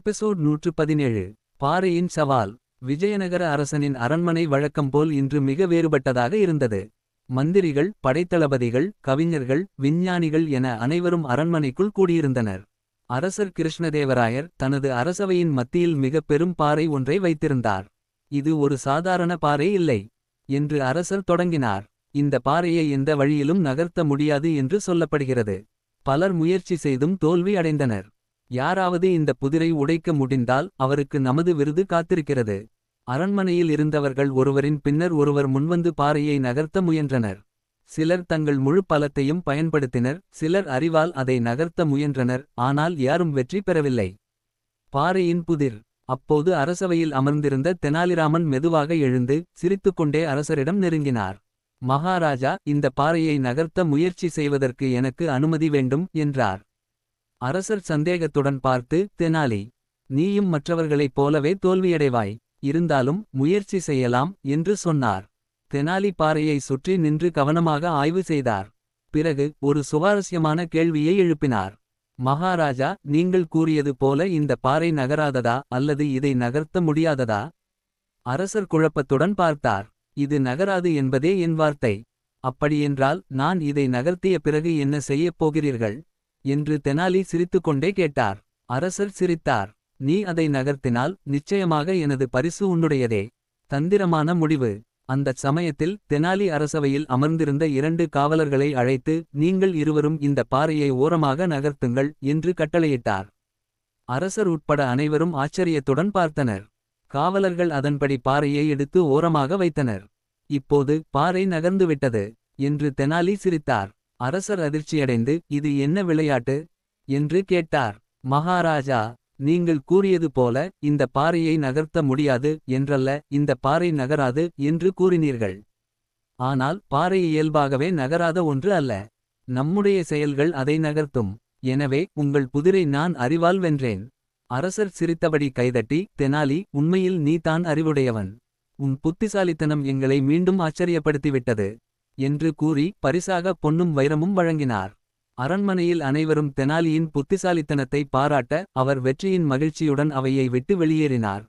Episode நூற்று பதினேழு பாறையின் சவால். விஜயநகர அரசனின் அரண்மனை வழக்கம் போல் இன்று மிக வேறுபட்டதாக இருந்தது. மந்திரிகள் படைத்தளபதிகள் கவிஞர்கள் விஞ்ஞானிகள் என அனைவரும் அரண்மனைக்குள் கூடியிருந்தனர். அரசர் கிருஷ்ணதேவராயர் தனது அரசவையின் மத்தியில் மிக பெரும் பாறை ஒன்றை வைத்திருந்தார். இது ஒரு சாதாரண பாறை இல்லை என்று அரசர் தொடங்கினார். இந்த பாறையை எந்த வழியிலும் நகர்த்த முடியாது என்று சொல்லப்படுகிறது. பலர் முயற்சி செய்தும் தோல்வி அடைந்தனர். யாராவது இந்த புதிரை உடைக்க முடிந்தால் அவருக்கு நமது விருது காத்திருக்கிறது. அரண்மனையில் இருந்தவர்கள் ஒருவரின் பின்னர் ஒருவர் முன்வந்து பாறையை நகர்த்த முயன்றனர். சிலர் தங்கள் முழு பலத்தையும் பயன்படுத்தினர் சிலர் அறிவால் அதை நகர்த்த முயன்றனர் ஆனால் யாரும் வெற்றி பெறவில்லை. பாறையின் புதிர். அப்போது அரசவையில் அமர்ந்திருந்த தெனாலிராமன் மெதுவாக எழுந்து சிரித்துக்கொண்டே அரசரிடம் நெருங்கினார். மகாராஜா இந்த பாறையை நகர்த்த முயற்சி செய்வதற்கு எனக்கு அனுமதி வேண்டும் என்றார். அரசர் சந்தேகத்துடன் பார்த்து தெனாலி நீயும் மற்றவர்களைப் போலவே தோல்வியடைவாய். இருந்தாலும் முயற்சி செய்யலாம் என்று சொன்னார். தெனாலி பாறையை சுற்றி நின்று கவனமாக ஆய்வு செய்தார். பிறகு ஒரு சுவாரஸ்யமான கேள்வியை எழுப்பினார். மகாராஜா நீங்கள் கூறியது போல இந்த பாறை நகராததா அல்லது இதை நகர்த்த முடியாததா? அரசர் குழப்பத்துடன் பார்த்தார். இது நகராது என்பதே என் வார்த்தை. அப்படியென்றால் நான் இதை நகர்த்திய பிறகு என்ன செய்யப் போகிறீர்கள்? என்று தெனாலி சிரித்துக்கொண்டே கேட்டார். அரசர் சிரித்தார். நீ அதை நகர்த்தினால் நிச்சயமாக எனது பரிசு உன்னுடையதே. தந்திரமான முடிவு. அந்தச் சமயத்தில் தெனாலி அரசவையில் அமர்ந்திருந்த இரண்டு காவலர்களை அழைத்து நீங்கள் இருவரும் இந்த பாறையை ஓரமாக நகர்த்துங்கள் என்று கட்டளையிட்டார். அரசர் உட்பட அனைவரும் ஆச்சரியத்துடன் பார்த்தனர். காவலர்கள் அதன்படி பாறையை எடுத்து ஓரமாக வைத்தனர். இப்போது பாறை நகர்ந்துவிட்டது என்று தெனாலி சிரித்தார். அரசர் அதிர்ச்சியடைந்து இது என்ன விளையாட்டு? என்று கேட்டார். மகாராஜா நீங்கள் கூறியது போல இந்த பாறையை நகர்த்த முடியாது என்றல்ல இந்த பாறை நகராது என்று கூறினீர்கள். ஆனால் பாறை இயல்பாகவே நகராத ஒன்று அல்ல. நம்முடைய செயல்கள் அதை நகர்த்தும். எனவே உங்கள் புதிரை நான் அறிவால் வென்றேன். அரசர் சிரித்தபடி கைதட்டி தெனாலி உண்மையில் நீ தான் அறிவுடையவன். உன் புத்திசாலித்தனம் எங்களை மீண்டும் ஆச்சரியப்படுத்திவிட்டது. என்று கூறி பரிசாக பொன்னும் வைரமும் வழங்கினார். அரண்மனையில் அனைவரும் தெனாலியின் புத்திசாலித்தனத்தை பாராட்ட அவர் வெற்றியின் மகிழ்ச்சியுடன் அவையை விட்டு வெளியேறினார்.